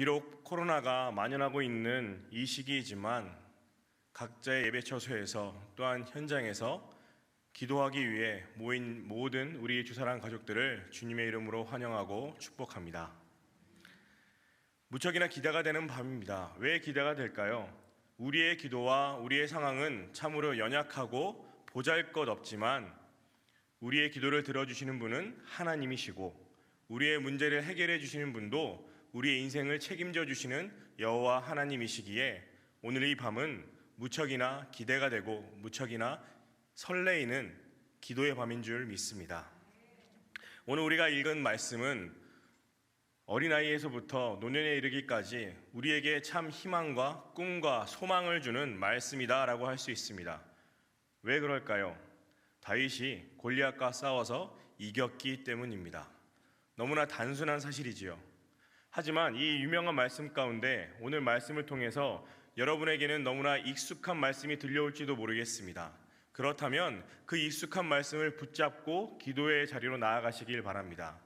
비록 코로나가 만연하고 있는 이 시기이지만 각자의 예배 처소에서 또한 현장에서 기도하기 위해 모인 모든 우리 주사랑 가족들을 주님의 이름으로 환영하고 축복합니다. 무척이나 기대가 되는 밤입니다. 왜 기대가 될까요? 우리의 기도와 우리의 상황은 참으로 연약하고 보잘 것 없지만 우리의 기도를 들어주시는 분은 하나님이시고 우리의 문제를 해결해 주시는 분도 우리의 인생을 책임져 주시는 여호와 하나님이시기에 오늘 이 밤은 무척이나 기대가 되고 무척이나 설레이는 기도의 밤인 줄 믿습니다. 오늘 우리가 읽은 말씀은 어린아이에서부터 노년에 이르기까지 우리에게 참 희망과 꿈과 소망을 주는 말씀이다라고 할 수 있습니다. 왜 그럴까요? 다윗이 골리앗과 싸워서 이겼기 때문입니다. 너무나 단순한 사실이지요. 하지만 이 유명한 말씀 가운데 오늘 말씀을 통해서 여러분에게는 너무나 익숙한 말씀이 들려올지도 모르겠습니다. 그렇다면 그 익숙한 말씀을 붙잡고 기도의 자리로 나아가시길 바랍니다.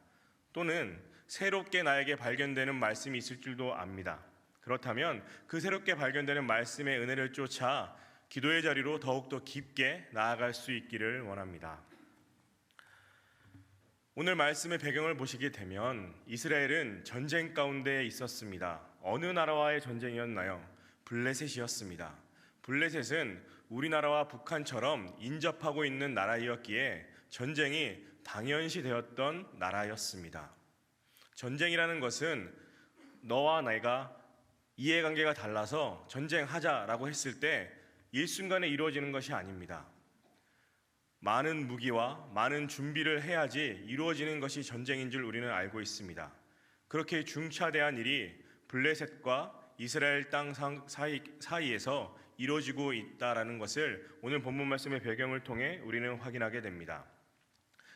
또는 새롭게 나에게 발견되는 말씀이 있을 줄도 압니다. 그렇다면 그 새롭게 발견되는 말씀의 은혜를 쫓아 기도의 자리로 더욱더 깊게 나아갈 수 있기를 원합니다. 오늘 말씀의 배경을 보시게 되면 이스라엘은 전쟁 가운데 있었습니다. 어느 나라와의 전쟁이었나요? 블레셋이었습니다. 블레셋은 우리나라와 북한처럼 인접하고 있는 나라이었기에 전쟁이 당연시 되었던 나라였습니다. 전쟁이라는 것은 너와 내가 이해관계가 달라서 전쟁하자라고 했을 때 일순간에 이루어지는 것이 아닙니다. 많은 무기와 많은 준비를 해야지 이루어지는 것이 전쟁인 줄 우리는 알고 있습니다. 그렇게 중차대한 일이 블레셋과 이스라엘 땅 사이, 사이에서 이루어지고 있다라는 것을 오늘 본문 말씀의 배경을 통해 우리는 확인하게 됩니다.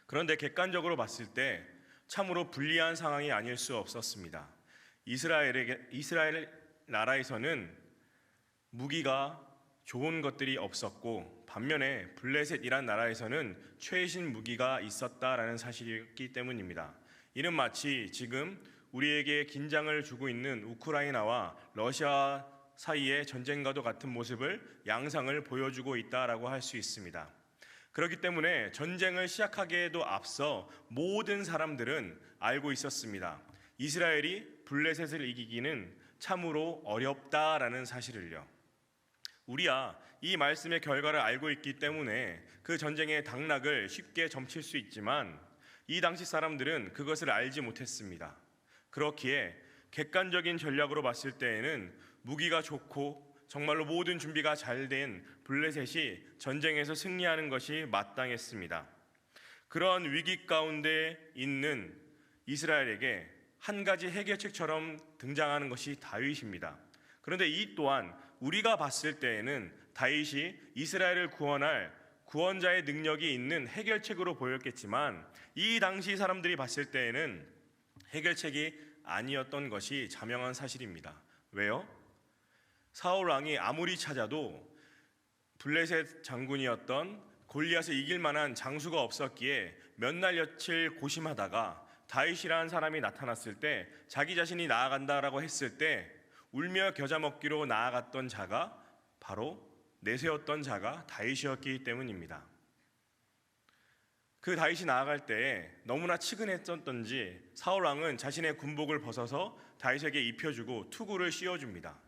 그런데 객관적으로 봤을 때 참으로 불리한 상황이 아닐 수 없었습니다. 이스라엘에게 이스라엘 나라에서는 무기가 좋은 것들이 없었고 반면에 블레셋이란 나라에서는 최신 무기가 있었다라는 사실이었기 때문입니다. 이는 마치 지금 우리에게 긴장을 주고 있는 우크라이나와 러시아 사이의 전쟁과도 같은 모습을 양상을 보여주고 있다라고 할 수 있습니다. 그렇기 때문에 전쟁을 시작하기에도 앞서 모든 사람들은 알고 있었습니다. 이스라엘이 블레셋을 이기기는 참으로 어렵다라는 사실을요. 우리야 이 말씀의 결과를 알고 있기 때문에 그 전쟁의 당락을 쉽게 점칠 수 있지만 이 당시 사람들은 그것을 알지 못했습니다. 그렇기에 객관적인 전략으로 봤을 때에는 무기가 좋고 정말로 모든 준비가 잘 된 블레셋이 전쟁에서 승리하는 것이 마땅했습니다. 그런 위기 가운데 있는 이스라엘에게 한 가지 해결책처럼 등장하는 것이 다윗입니다. 그런데 이 또한 우리가 봤을 때에는 다윗이 이스라엘을 구원할 구원자의 능력이 있는 해결책으로 보였겠지만 이 당시 사람들이 봤을 때에는 해결책이 아니었던 것이 자명한 사실입니다. 왜요? 사울 왕이 아무리 찾아도 블레셋 장군이었던 골리앗을 이길 만한 장수가 없었기에 몇 날 며칠 고심하다가 다윗이라는 사람이 나타났을 때 자기 자신이 나아간다라고 했을 때 울며 겨자 먹기로 나아갔던 자가 바로 내세웠던 자가 다윗이었기 때문입니다. 그 다윗이 나아갈 때에 너무나 치근했었던지 사울 왕은 자신의 군복을 벗어서 다윗에게 입혀주고 투구를 씌워줍니다.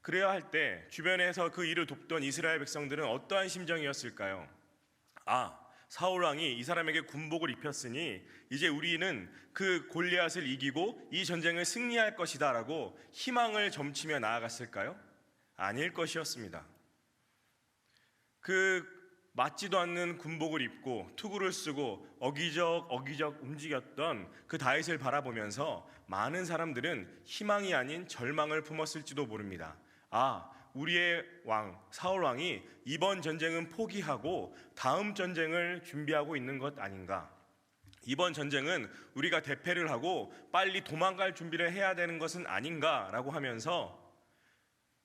그래야 할 때 주변에서 그 일을 돕던 이스라엘 백성들은 어떠한 심정이었을까요? 아, 사울 왕이 이 사람에게 군복을 입혔으니 이제 우리는 그 골리앗을 이기고 이 전쟁을 승리할 것이다라고 희망을 점치며 나아갔을까요? 아닐 것이었습니다. 그 맞지도 않는 군복을 입고 투구를 쓰고 어기적 어기적 움직였던 그 다윗을 바라보면서 많은 사람들은 희망이 아닌 절망을 품었을지도 모릅니다. 아, 우리의 왕 사울 왕이 이번 전쟁은 포기하고 다음 전쟁을 준비하고 있는 것 아닌가? 이번 전쟁은 우리가 대패를 하고 빨리 도망갈 준비를 해야 되는 것은 아닌가라고 하면서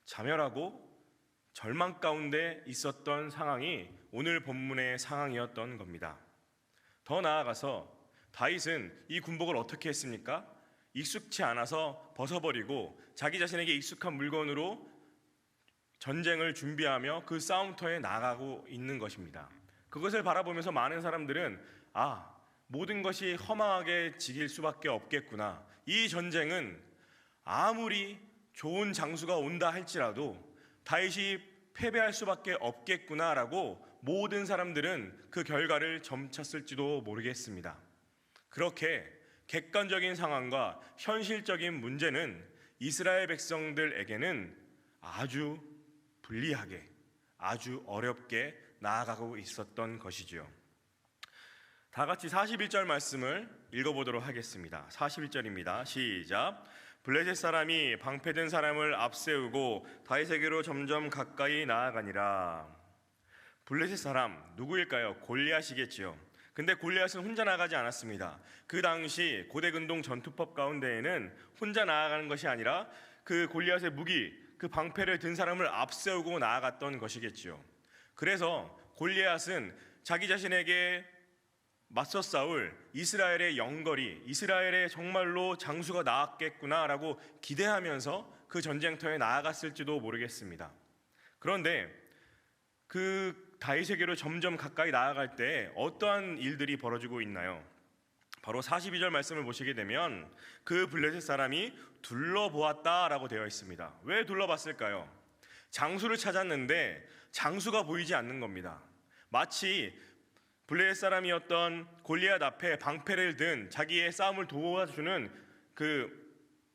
자멸하고 절망 가운데 있었던 상황이 오늘 본문의 상황이었던 겁니다. 더 나아가서 다윗은 이 군복을 어떻게 했습니까? 익숙치 않아서 벗어버리고 자기 자신에게 익숙한 물건으로 전쟁을 준비하며 그 싸움터에 나가고 있는 것입니다. 그것을 바라보면서 많은 사람들은 아, 모든 것이 허망하게 지길 수밖에 없겠구나. 이 전쟁은 아무리 좋은 장수가 온다 할지라도 다윗이 패배할 수밖에 없겠구나라고 모든 사람들은 그 결과를 점쳤을지도 모르겠습니다. 그렇게 객관적인 상황과 현실적인 문제는 이스라엘 백성들에게는 아주 불리하게 아주 어렵게 나아가고 있었던 것이지요. 다 같이 41절 말씀을 읽어보도록 하겠습니다. 41절입니다. 시작. 블레셋 사람이 방패든 사람을 앞세우고 다윗에게로 점점 가까이 나아가니라. 블레셋 사람 누구일까요? 골리앗이겠지요. 근데 골리앗은 혼자 나가지 않았습니다. 그 당시 고대 근동 전투법 가운데에는 혼자 나아가는 것이 아니라 그 골리앗의 무기, 그 방패를 든 사람을 앞세우고 나아갔던 것이겠지요. 그래서 골리앗은 자기 자신에게 맞서 싸울 이스라엘의 영거리, 이스라엘의 정말로 장수가 나왔겠구나라고 기대하면서 그 전쟁터에 나아갔을지도 모르겠습니다. 그런데 그 다윗에게로 점점 가까이 나아갈 때 어떠한 일들이 벌어지고 있나요? 바로 42절 말씀을 보시게 되면 그 블레셋 사람이 둘러보았다라고 되어 있습니다. 왜 둘러봤을까요? 장수를 찾았는데 장수가 보이지 않는 겁니다. 마치 블레셋 사람이었던 골리앗 앞에 방패를 든 자기의 싸움을 도와주는 그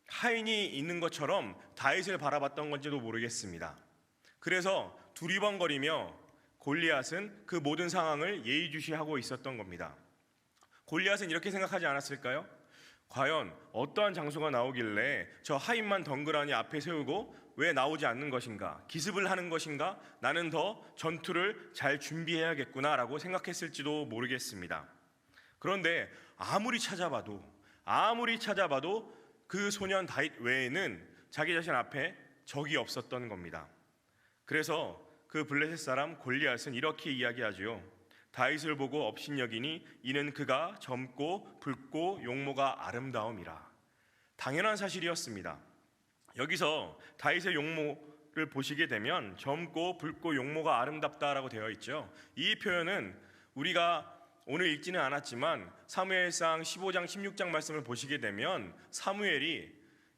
하인이 있는 것처럼 다윗을 바라봤던 건지도 모르겠습니다. 그래서 두리번거리며 골리앗은 그 모든 상황을 예의주시하고 있었던 겁니다. 골리앗은 이렇게 생각하지 않았을까요? 과연 어떠한 장소가 나오길래 저 하인만 덩그러니 앞에 세우고 왜 나오지 않는 것인가? 기습을 하는 것인가? 나는 더 전투를 잘 준비해야겠구나라고 생각했을지도 모르겠습니다. 그런데 아무리 찾아봐도 아무리 찾아봐도 그 소년 다윗 외에는 자기 자신 앞에 적이 없었던 겁니다. 그래서 그 블레셋 사람 골리앗은 이렇게 이야기하지요. 다윗을 보고 업신여기니 이는 그가 젊고 붉고 용모가 아름다움이라. 당연한 사실이었습니다. 여기서 다윗의 용모를 보시게 되면 젊고 붉고 용모가 아름답다라고 되어 있죠. 이 표현은 우리가 오늘 읽지는 않았지만 사무엘상 15장 16장 말씀을 보시게 되면 사무엘이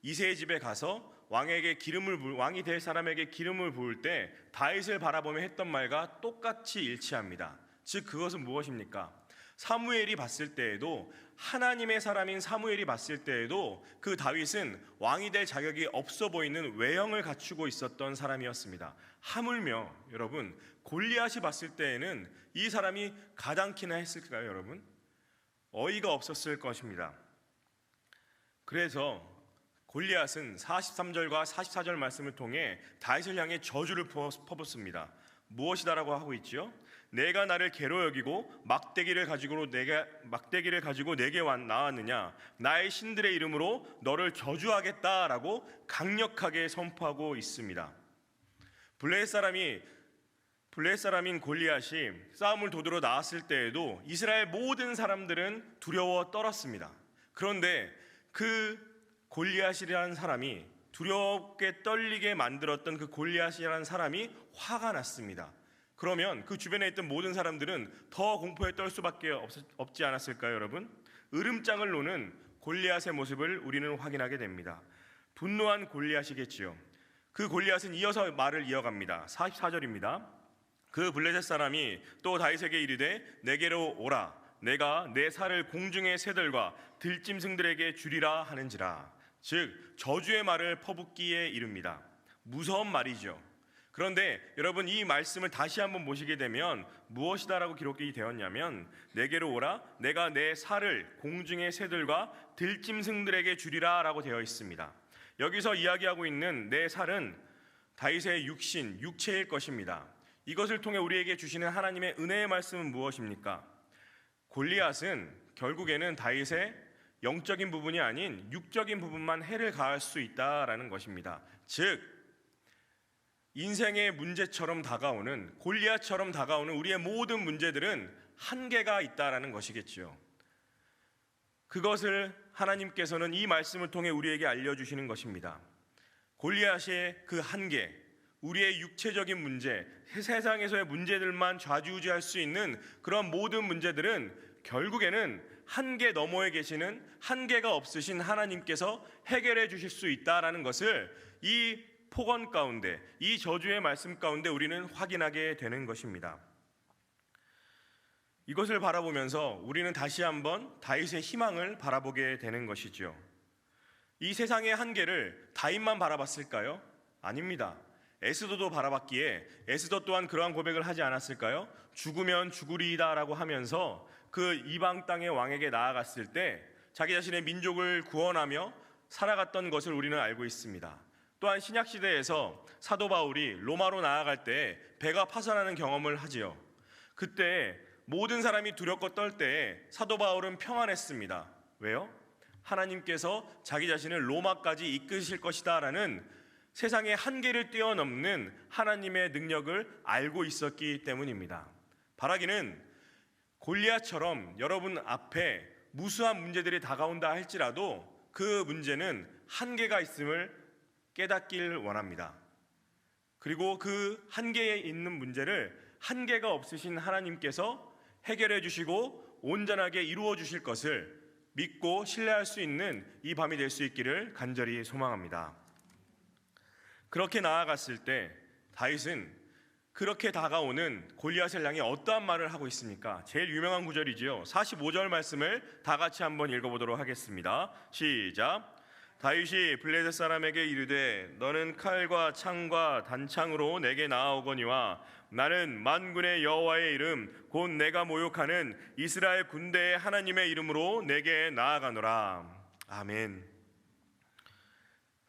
이세의 집에 가서 왕에게 기름을 부, 왕이 될 사람에게 기름을 부을 때 다윗을 바라보며 했던 말과 똑같이 일치합니다. 즉 그것은 무엇입니까? 사무엘이 봤을 때에도 하나님의 사람인 사무엘이 봤을 때에도 그 다윗은 왕이 될 자격이 없어 보이는 외형을 갖추고 있었던 사람이었습니다. 하물며 여러분 골리앗이 봤을 때에는 이 사람이 가당키나 했을까요, 여러분? 어이가 없었을 것입니다. 그래서 골리앗은 43절과 44절 말씀을 통해 다윗을 향해 저주를 퍼붓습니다. 무엇이다라고 하고 있지요? 내가 나를 괴로 여기고 막대기를 가지고 내가 막대기를 가지고 내게 나왔느냐 나의 신들의 이름으로 너를 저주하겠다라고 강력하게 선포하고 있습니다. 블레셋 사람이 블레셋 사람인 골리앗이 싸움을 도두러 나왔을 때에도 이스라엘 모든 사람들은 두려워 떨었습니다. 그런데 그 골리앗이라는 사람이 두렵게 떨리게 만들었던 그 골리앗이라는 사람이 화가 났습니다. 그러면 그 주변에 있던 모든 사람들은 더 공포에 떨 수밖에 없, 지 않았을까요, 여러분? 으름장을 노는 골리앗의 모습을 우리는 확인하게 됩니다. 분노한 골리앗이겠지요. 그 골리앗은 이어서 말을 이어갑니다. 44절입니다. 그 블레셋 사람이 또 다윗에게 이르되 내게로 오라 내가 내 살을 공중의 새들과 들짐승들에게 주리라 하는지라 즉 저주의 말을 퍼붓기에 이릅니다. 무서운 말이죠. 그런데 여러분 이 말씀을 다시 한번 보시게 되면 무엇이다라고 기록이 되었냐면 내게로 오라 내가 내 살을 공중의 새들과 들짐승들에게 주리라라고 되어 있습니다. 여기서 이야기하고 있는 내 살은 다윗의 육신 육체일 것입니다. 이것을 통해 우리에게 주시는 하나님의 은혜의 말씀은 무엇입니까? 골리앗은 결국에는 다윗의 영적인 부분이 아닌 육적인 부분만 해를 가할 수 있다라는 것입니다. 즉 인생의 문제처럼 다가오는 골리앗처럼 다가오는 우리의 모든 문제들은 한계가 있다라는 것이겠지요. 그것을 하나님께서는 이 말씀을 통해 우리에게 알려주시는 것입니다. 골리앗의 그 한계, 우리의 육체적인 문제, 세상에서의 문제들만 좌지우지할 수 있는 그런 모든 문제들은 결국에는 한계 너머에 계시는 한계가 없으신 하나님께서 해결해 주실 수 있다라는 것을 이 폭언 가운데, 이 저주의 말씀 가운데 우리는 확인하게 되는 것입니다. 이것을 바라보면서 우리는 다시 한번 다윗의 희망을 바라보게 되는 것이죠. 이 세상의 한계를 다윗만 바라봤을까요? 아닙니다. 에스더도 바라봤기에 에스더 또한 그러한 고백을 하지 않았을까요? 죽으면 죽으리이다라고 하면서 그 이방 땅의 왕에게 나아갔을 때 자기 자신의 민족을 구원하며 살아갔던 것을 우리는 알고 있습니다. 또한 신약 시대에서 사도 바울이 로마로 나아갈 때 배가 파산하는 경험을 하지요. 그때 모든 사람이 두렵고 떨 때에 사도 바울은 평안했습니다. 왜요? 하나님께서 자기 자신을 로마까지 이끄실 것이다라는 세상의 한계를 뛰어넘는 하나님의 능력을 알고 있었기 때문입니다. 바라기는 골리앗처럼 여러분 앞에 무수한 문제들이 다가온다 할지라도 그 문제는 한계가 있음을 깨닫길 원합니다. 그리고 그 한계에 있는 문제를 한계가 없으신 하나님께서 해결해 주시고 온전하게 이루어 주실 것을 믿고 신뢰할 수 있는 이 밤이 될 수 있기를 간절히 소망합니다. 그렇게 나아갔을 때 다윗은 그렇게 다가오는 골리앗을 향해 어떠한 말을 하고 있습니까? 제일 유명한 구절이지요. 45절 말씀을 다 같이 한번 읽어보도록 하겠습니다. 시작. 다윗이 블레셋 사람에게 이르되 너는 칼과 창과 단창으로 내게 나아오거니와 나는 만군의 여호와의 이름 곧 내가 모욕하는 이스라엘 군대의 하나님의 이름으로 내게 나아가노라. 아멘.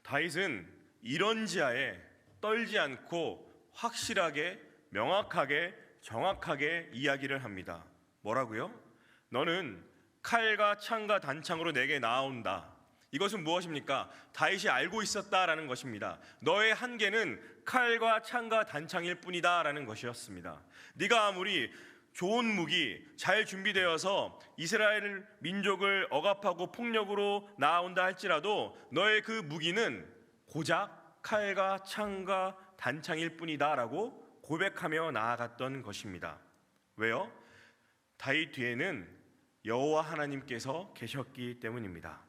다윗은 이런 지하에 떨지 않고 확실하게 명확하게 정확하게 이야기를 합니다. 뭐라고요? 너는 칼과 창과 단창으로 내게 나온다. 이것은 무엇입니까? 다윗이 알고 있었다라는 것입니다. 너의 한계는 칼과 창과 단창일 뿐이다라는 것이었습니다. 네가 아무리 좋은 무기 잘 준비되어서 이스라엘 민족을 억압하고 폭력으로 나아온다 할지라도 너의 그 무기는 고작 칼과 창과 단창일 뿐이다라고 고백하며 나아갔던 것입니다. 왜요? 다윗 뒤에는 여호와 하나님께서 계셨기 때문입니다.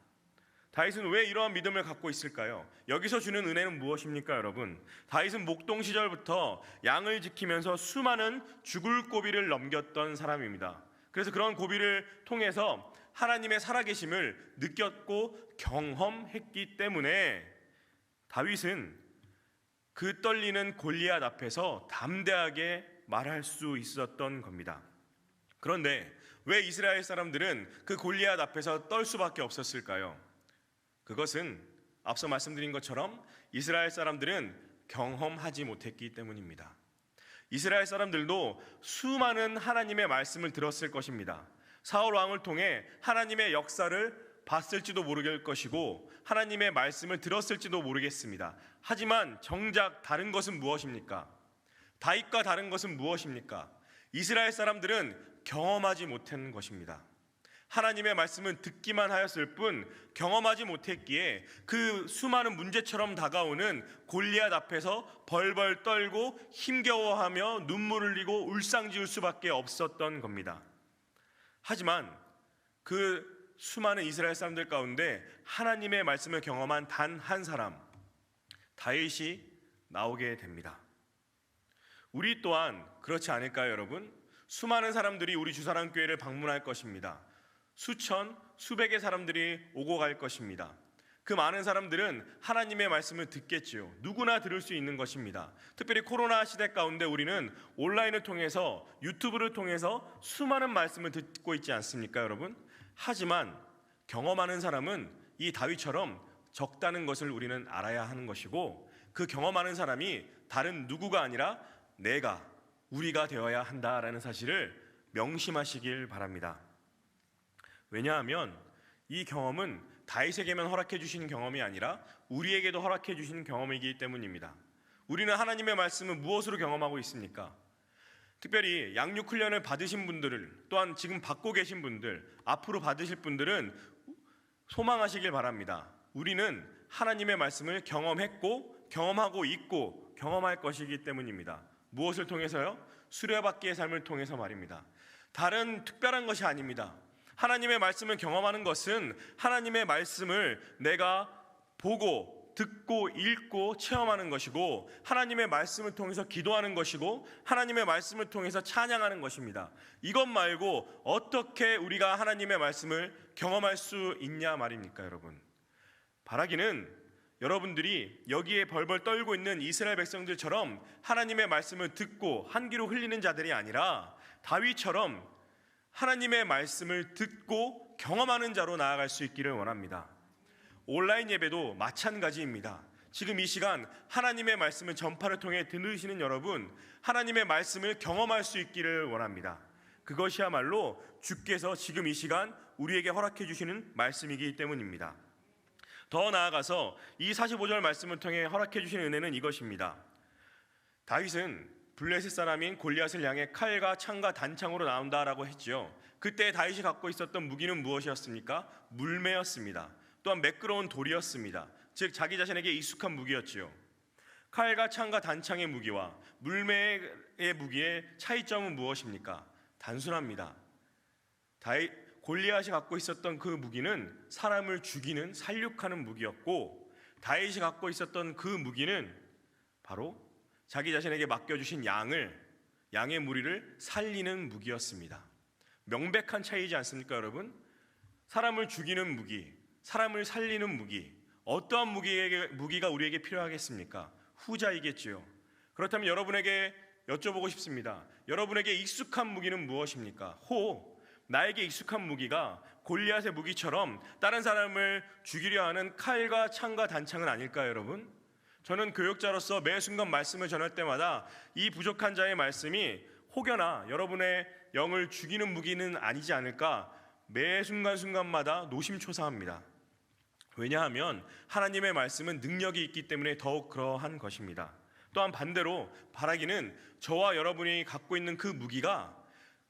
다윗은 왜 이러한 믿음을 갖고 있을까요? 여기서 주는 은혜는 무엇입니까, 여러분? 다윗은 목동 시절부터 양을 지키면서 수많은 죽을 고비를 넘겼던 사람입니다. 그래서 그런 고비를 통해서 하나님의 살아계심을 느꼈고 경험했기 때문에 다윗은 그 떨리는 골리앗 앞에서 담대하게 말할 수 있었던 겁니다. 그런데 왜 이스라엘 사람들은 그 골리앗 앞에서 떨 수밖에 없었을까요? 그것은 앞서 말씀드린 것처럼 이스라엘 사람들은 경험하지 못했기 때문입니다. 이스라엘 사람들도 수많은 하나님의 말씀을 들었을 것입니다. 사울 왕을 통해 하나님의 역사를 봤을지도 모르겠 것이고 하나님의 말씀을 들었을지도 모르겠습니다. 하지만 정작 다른 것은 무엇입니까? 다윗과 다른 것은 무엇입니까? 이스라엘 사람들은 경험하지 못한 것입니다. 하나님의 말씀은 듣기만 하였을 뿐 경험하지 못했기에 그 수많은 문제처럼 다가오는 골리앗 앞에서 벌벌 떨고 힘겨워하며 눈물을 흘리고 울상지을 수밖에 없었던 겁니다. 하지만 그 수많은 이스라엘 사람들 가운데 하나님의 말씀을 경험한 단 한 사람 다윗이 나오게 됩니다. 우리 또한 그렇지 않을까요, 여러분? 수많은 사람들이 우리 주사람 교회를 방문할 것입니다. 수천, 수백의 사람들이 오고 갈 것입니다. 그 많은 사람들은 하나님의 말씀을 듣겠지요. 누구나 들을 수 있는 것입니다. 특별히 코로나 시대 가운데 우리는 온라인을 통해서 유튜브를 통해서 수많은 말씀을 듣고 있지 않습니까, 여러분? 하지만 경험하는 사람은 이 다윗처럼 적다는 것을 우리는 알아야 하는 것이고 그 경험하는 사람이 다른 누구가 아니라 내가 우리가 되어야 한다라는 사실을 명심하시길 바랍니다. 왜냐하면 이 경험은 다윗에게만 허락해 주신 경험이 아니라 우리에게도 허락해 주신 경험이기 때문입니다. 우리는 하나님의 말씀을 무엇으로 경험하고 있습니까? 특별히 양육 훈련을 받으신 분들을 또한 지금 받고 계신 분들, 앞으로 받으실 분들은 소망하시길 바랍니다. 우리는 하나님의 말씀을 경험했고 경험하고 있고 경험할 것이기 때문입니다. 무엇을 통해서요? 수레바퀴의 삶을 통해서 말입니다. 다른 특별한 것이 아닙니다. 하나님의 말씀을 경험하는 것은 하나님의 말씀을 내가 보고 듣고 읽고 체험하는 것이고 하나님의 말씀을 통해서 기도하는 것이고 하나님의 말씀을 통해서 찬양하는 것입니다. 이것 말고 어떻게 우리가 하나님의 말씀을 경험할 수 있냐 말입니까, 여러분? 바라기는 여러분들이 여기에 벌벌 떨고 있는 이스라엘 백성들처럼 하나님의 말씀을 듣고 한 귀로 흘리는 자들이 아니라 다윗처럼 하나님의 말씀을 듣고 경험하는 자로 나아갈 수 있기를 원합니다. 온라인 예배도 마찬가지입니다. 지금 이 시간 하나님의 말씀을 전파를 통해 들으시는 여러분, 하나님의 말씀을 경험할 수 있기를 원합니다. 그것이야말로 주께서 지금 이 시간 우리에게 허락해 주시는 말씀이기 때문입니다. 더 나아가서 이 45절 말씀을 통해 허락해 주신 은혜는 이것입니다. 다윗은 블레셋 사람인 골리앗을 향해 칼과 창과 단창으로 나온다라고 했지요. 그때 다윗이 갖고 있었던 무기는 무엇이었습니까? 물매였습니다. 또한 매끄러운 돌이었습니다. 즉 자기 자신에게 익숙한 무기였지요. 칼과 창과 단창의 무기와 물매의 무기의 차이점은 무엇입니까? 단순합니다. 다윗 골리앗이 갖고 있었던 그 무기는 사람을 죽이는 살육하는 무기였고 다윗이 갖고 있었던 그 무기는 바로 자기 자신에게 맡겨주신 양을 양의 무리를 살리는 무기였습니다. 명백한 차이지 않습니까, 여러분? 사람을 죽이는 무기, 사람을 살리는 무기, 어떠한 무기에게, 무기가 우리에게 필요하겠습니까? 후자이겠지요. 그렇다면 여러분에게 여쭤보고 싶습니다. 여러분에게 익숙한 무기는 무엇입니까? 호, 나에게 익숙한 무기가 골리앗의 무기처럼 다른 사람을 죽이려 하는 칼과 창과 단창은 아닐까요, 여러분? 저는 교육자로서 매 순간 말씀을 전할 때마다 이 부족한 자의 말씀이 혹여나 여러분의 영을 죽이는 무기는 아니지 않을까 매 순간순간마다 노심초사합니다. 왜냐하면 하나님의 말씀은 능력이 있기 때문에 더욱 그러한 것입니다. 또한 반대로 바라기는 저와 여러분이 갖고 있는 그 무기가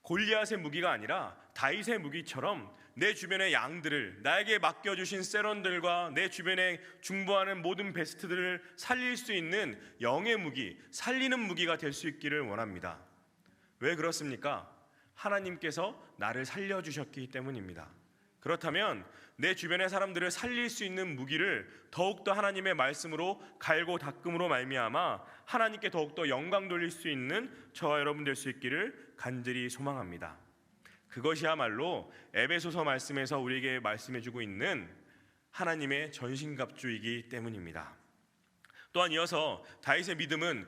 골리앗의 무기가 아니라 다윗의 무기처럼 내 주변의 양들을 나에게 맡겨주신 세런들과 내 주변에 중보하는 모든 베스트들을 살릴 수 있는 영의 무기, 살리는 무기가 될 수 있기를 원합니다. 왜 그렇습니까? 하나님께서 나를 살려주셨기 때문입니다. 그렇다면 내 주변의 사람들을 살릴 수 있는 무기를 더욱더 하나님의 말씀으로 갈고 닦음으로 말미암아 하나님께 더욱더 영광 돌릴 수 있는 저와 여러분 될 수 있기를 간절히 소망합니다. 그것이야말로 에베소서 말씀에서 우리에게 말씀해 주고 있는 하나님의 전신갑주이기 때문입니다. 또한 이어서 다윗의 믿음은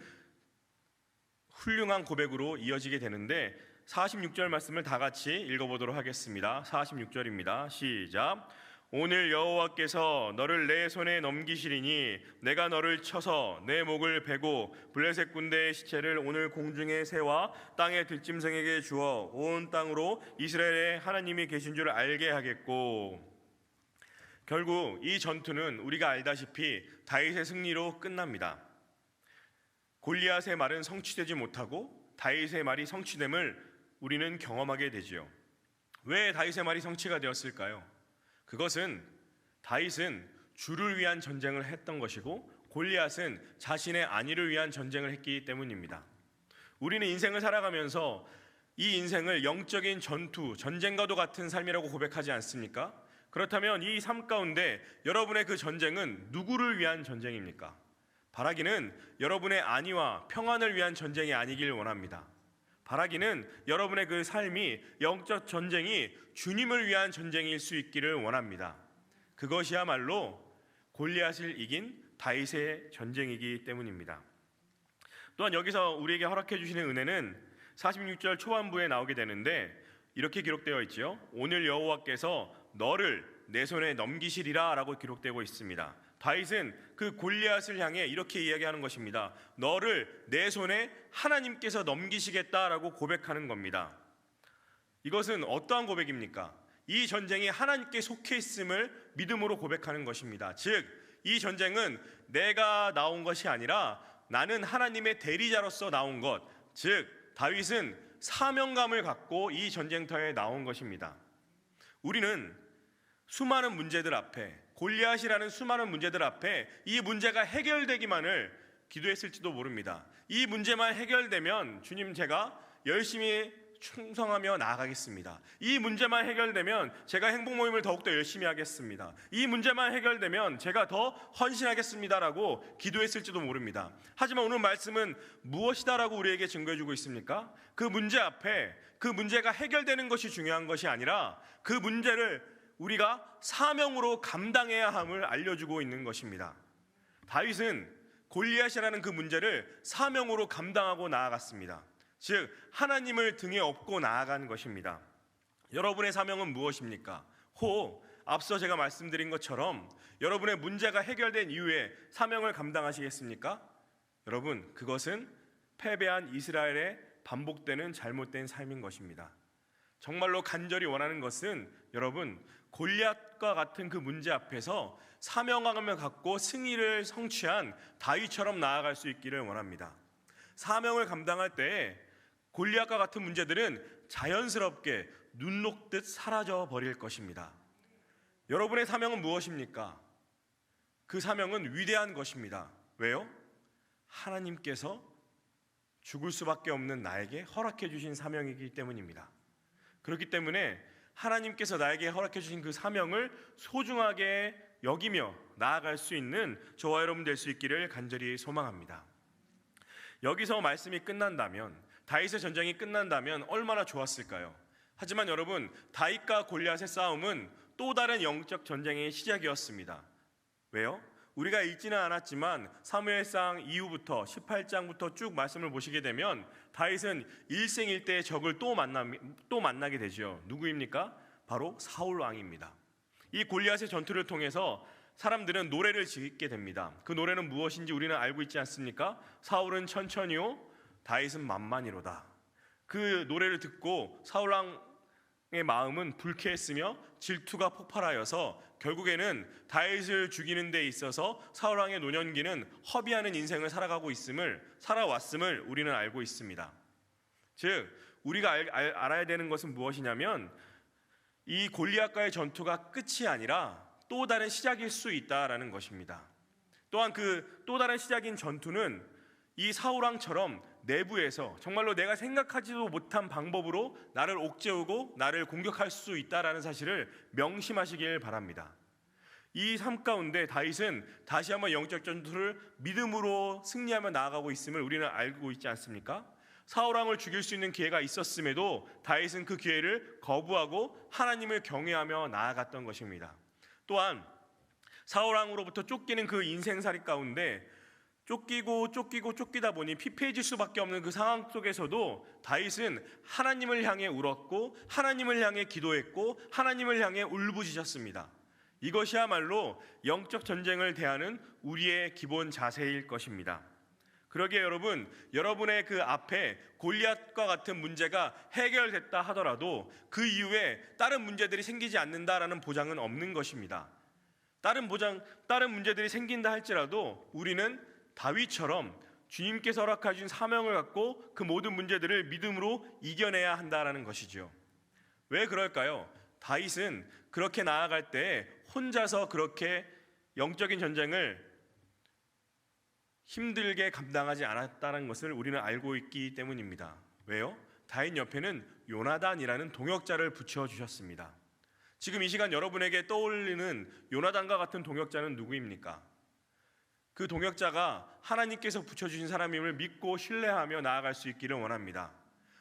훌륭한 고백으로 이어지게 되는데 46절 말씀을 다 같이 읽어보도록 하겠습니다. 46절입니다. 시작. 오늘 여호와께서 너를 내 손에 넘기시리니 내가 너를 쳐서 내 목을 베고 블레셋 군대의 시체를 오늘 공중의 새와 땅의 들짐승에게 주어 온 땅으로 이스라엘의 하나님이 계신 줄 알게 하겠고 결국 이 전투는 우리가 알다시피 다윗의 승리로 끝납니다. 골리앗의 말은 성취되지 못하고 다윗의 말이 성취됨을 우리는 경험하게 되지요. 왜 다윗의 말이 성취가 되었을까요? 그것은 다윗은 주를 위한 전쟁을 했던 것이고 골리앗은 자신의 안위를 위한 전쟁을 했기 때문입니다. 우리는 인생을 살아가면서 이 인생을 영적인 전투, 전쟁과도 같은 삶이라고 고백하지 않습니까? 그렇다면 이 삶 가운데 여러분의 그 전쟁은 누구를 위한 전쟁입니까? 바라기는 여러분의 안위와 평안을 위한 전쟁이 아니길 원합니다. 바라기는 여러분의 그 삶이 영적 전쟁이 주님을 위한 전쟁일 수 있기를 원합니다. 그것이야말로 골리앗을 이긴 다윗의 전쟁이기 때문입니다. 또한 여기서 우리에게 허락해 주시는 은혜는 46절 초반부에 나오게 되는데 이렇게 기록되어 있지요. 오늘 여호와께서 너를 내 손에 넘기시리라라고 기록되고 있습니다. 다윗은 그 골리앗을 향해 이렇게 이야기하는 것입니다. 너를 내 손에 하나님께서 넘기시겠다라고 고백하는 겁니다. 이것은 어떠한 고백입니까? 이 전쟁이 하나님께 속해 있음을 믿음으로 고백하는 것입니다. 즉, 이 전쟁은 내가 나온 것이 아니라 나는 하나님의 대리자로서 나온 것. 즉, 다윗은 사명감을 갖고 이 전쟁터에 나온 것입니다. 우리는 수많은 문제들 앞에 골리앗이라는 수많은 문제들 앞에 이 문제가 해결되기만을 기도했을지도 모릅니다. 이 문제만 해결되면 주님 제가 열심히 충성하며 나아가겠습니다. 이 문제만 해결되면 제가 행복 모임을 더욱더 열심히 하겠습니다. 이 문제만 해결되면 제가 더 헌신하겠습니다라고 기도했을지도 모릅니다. 하지만 오늘 말씀은 무엇이다라고 우리에게 증거해 주고 있습니까? 그 문제 앞에 그 문제가 해결되는 것이 중요한 것이 아니라 그 문제를 우리가 사명으로 감당해야 함을 알려주고 있는 것입니다. 다윗은 골리앗이라는 그 문제를 사명으로 감당하고 나아갔습니다. 즉 하나님을 등에 업고 나아간 것입니다. 여러분의 사명은 무엇입니까? 호 앞서 제가 말씀드린 것처럼 여러분의 문제가 해결된 이후에 사명을 감당하시겠습니까? 여러분 그것은 패배한 이스라엘의 반복되는 잘못된 삶인 것입니다. 정말로 간절히 원하는 것은 여러분 골리앗과 같은 그 문제 앞에서 사명감을 갖고 승리를 성취한 다윗처럼 나아갈 수 있기를 원합니다. 사명을 감당할 때 골리앗과 같은 문제들은 자연스럽게 눈 녹듯 사라져 버릴 것입니다. 여러분의 사명은 무엇입니까? 그 사명은 위대한 것입니다. 왜요? 하나님께서 죽을 수밖에 없는 나에게 허락해 주신 사명이기 때문입니다. 그렇기 때문에 하나님께서 나에게 허락해 주신 그 사명을 소중하게 여기며 나아갈 수 있는 저와 여러분 될 수 있기를 간절히 소망합니다. 여기서 말씀이 끝난다면 다윗의 전쟁이 끝난다면 얼마나 좋았을까요? 하지만 여러분 다윗과 골리앗의 싸움은 또 다른 영적 전쟁의 시작이었습니다. 왜요? 우리가 읽지는 않았지만 사무엘상 이후부터 18장부터 쭉 말씀을 보시게 되면 다윗은 일생일대의 적을 또 만나 또 만나게 되죠. 누구입니까? 바로 사울 왕입니다. 이 골리앗의 전투를 통해서 사람들은 노래를 짓게 됩니다. 그 노래는 무엇인지 우리는 알고 있지 않습니까? 사울은 천천히요, 다윗은 만만히로다. 그 노래를 듣고 사울 왕의 마음은 불쾌했으며 질투가 폭발하여서 결국에는 다윗을 죽이는 데 있어서 사울 왕의 노년기는 허비하는 인생을 살아가고 있음을 살아왔음을 우리는 알고 있습니다. 즉 우리가 알, 알, 알아야 되는 것은 무엇이냐면 이 골리앗과의 전투가 끝이 아니라 또 다른 시작일 수 있다라는 것입니다. 또한 그 또 다른 시작인 전투는 이 사울왕처럼 내부에서 정말로 내가 생각하지도 못한 방법으로 나를 옥죄우고 나를 공격할 수 있다라는 사실을 명심하시길 바랍니다. 이 삶 가운데 다윗은 다시 한번 영적 전투를 믿음으로 승리하며 나아가고 있음을 우리는 알고 있지 않습니까? 사울 왕을 죽일 수 있는 기회가 있었음에도 다윗은 그 기회를 거부하고 하나님을 경외하며 나아갔던 것입니다. 또한 사울 왕으로부터 쫓기는 그 인생살이 가운데 쫓기고 쫓기고 쫓기다 보니 피폐해질 수밖에 없는 그 상황 속에서도 다윗은 하나님을 향해 울었고 하나님을 향해 기도했고 하나님을 향해 울부짖었습니다. 이것이야말로 영적 전쟁을 대하는 우리의 기본 자세일 것입니다. 그러기에 여러분, 여러분의 그 앞에 골리앗과 같은 문제가 해결됐다 하더라도 그 이후에 다른 문제들이 생기지 않는다라는 보장은 없는 것입니다. 다른 보장, 다른 문제들이 생긴다 할지라도 우리는 다윗처럼 주님께서 허락하신 사명을 갖고 그 모든 문제들을 믿음으로 이겨내야 한다라는 것이죠. 왜 그럴까요? 다윗은 그렇게 나아갈 때 혼자서 그렇게 영적인 전쟁을 힘들게 감당하지 않았다는 것을 우리는 알고 있기 때문입니다. 왜요? 다윗 옆에는 요나단이라는 동역자를 붙여 주셨습니다. 지금 이 시간 여러분에게 떠올리는 요나단과 같은 동역자는 누구입니까? 그 동역자가 하나님께서 붙여주신 사람임을 믿고 신뢰하며 나아갈 수 있기를 원합니다.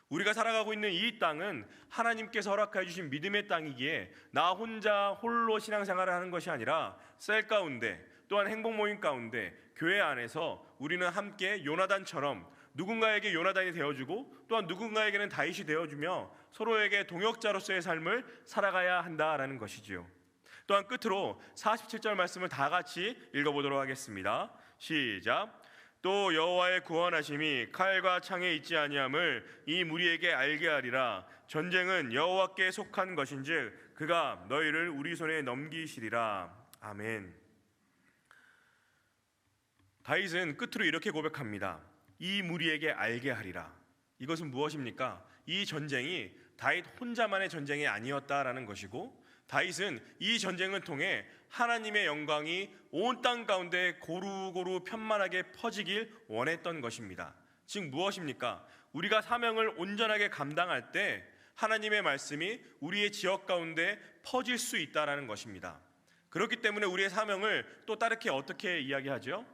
우리가 살아가고 있는 이 땅은 하나님께서 허락해 주신 믿음의 땅이기에 나 혼자 홀로 신앙생활을 하는 것이 아니라 셀 가운데 또한 행복 모임 가운데 교회 안에서 우리는 함께 요나단처럼 누군가에게 요나단이 되어주고 또한 누군가에게는 다윗이 되어주며 서로에게 동역자로서의 삶을 살아가야 한다라는 것이지요. 또한 끝으로 47절 말씀을 다 같이 읽어보도록 하겠습니다. 시작. 또 여호와의 구원하심이 칼과 창에 있지 아니함을 이 무리에게 알게 하리라. 전쟁은 여호와께 속한 것인즉 그가 너희를 우리 손에 넘기시리라. 아멘. 다윗은 끝으로 이렇게 고백합니다. 이 무리에게 알게 하리라. 이것은 무엇입니까? 이 전쟁이 다윗 혼자만의 전쟁이 아니었다라는 것이고 다윗은 이 전쟁을 통해 하나님의 영광이 온 땅 가운데 고루고루 편만하게 퍼지길 원했던 것입니다. 즉 무엇입니까? 우리가 사명을 온전하게 감당할 때 하나님의 말씀이 우리의 지역 가운데 퍼질 수 있다라는 것입니다. 그렇기 때문에 우리의 사명을 또 다르게 어떻게 이야기하죠?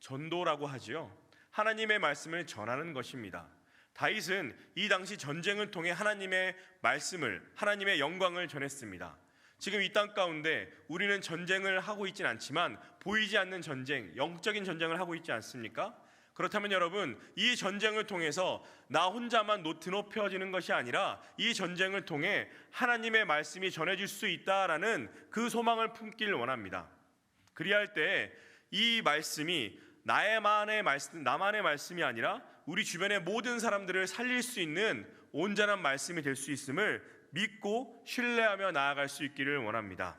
전도라고 하지요. 하나님의 말씀을 전하는 것입니다. 다윗은 이 당시 전쟁을 통해 하나님의 말씀을 하나님의 영광을 전했습니다. 지금 이 땅 가운데 우리는 전쟁을 하고 있진 않지만 보이지 않는 전쟁, 영적인 전쟁을 하고 있지 않습니까? 그렇다면 여러분, 이 전쟁을 통해서 나 혼자만 노- 드높여지는 것이 아니라 이 전쟁을 통해 하나님의 말씀이 전해질 수 있다라는 그 소망을 품길 원합니다. 그리할 때 이 말씀이 나의만의 말씀, 나만의 말씀이 아니라 우리 주변의 모든 사람들을 살릴 수 있는 온전한 말씀이 될 수 있음을 믿고 신뢰하며 나아갈 수 있기를 원합니다.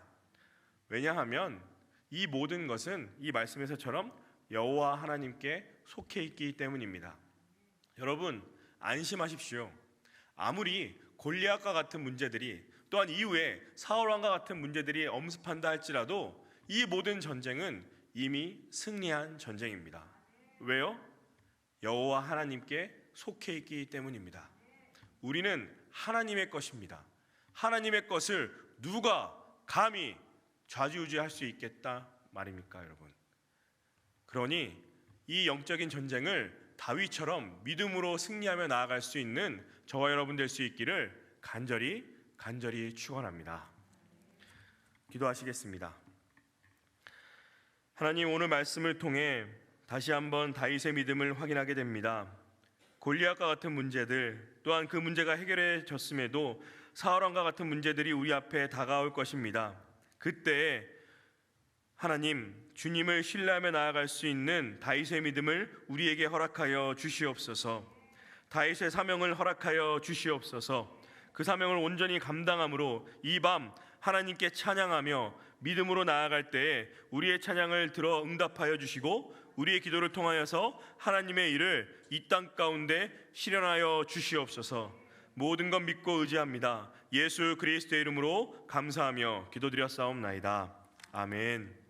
왜냐하면 이 모든 것은 이 말씀에서처럼 여호와 하나님께 속해 있기 때문입니다. 여러분 안심하십시오. 아무리 골리앗과 같은 문제들이 또한 이후에 사울 왕과 같은 문제들이 엄습한다 할지라도 이 모든 전쟁은 이미 승리한 전쟁입니다. 왜요? 여호와 하나님께 속해 있기 때문입니다. 우리는 하나님의 것입니다. 하나님의 것을 누가 감히 좌지우지할 수 있겠다 말입니까, 여러분? 그러니 이 영적인 전쟁을 다윗처럼 믿음으로 승리하며 나아갈 수 있는 저와 여러분 될 수 있기를 간절히 간절히 축원합니다. 기도하시겠습니다. 하나님 오늘 말씀을 통해 다시 한번 다윗의 믿음을 확인하게 됩니다. 골리앗과 같은 문제들 또한 그 문제가 해결해졌음에도 사울왕과 같은 문제들이 우리 앞에 다가올 것입니다. 그때 하나님 주님을 신뢰하며 나아갈 수 있는 다윗의 믿음을 우리에게 허락하여 주시옵소서. 다윗의 사명을 허락하여 주시옵소서. 그 사명을 온전히 감당함으로 이 밤 하나님께 찬양하며 믿음으로 나아갈 때에 우리의 찬양을 들어 응답하여 주시고 우리의 기도를 통하여서 하나님의 일을 이 땅 가운데 실현하여 주시옵소서. 모든 것 믿고 의지합니다. 예수 그리스도의 이름으로 감사하며 기도드렸사옵나이다. 아멘.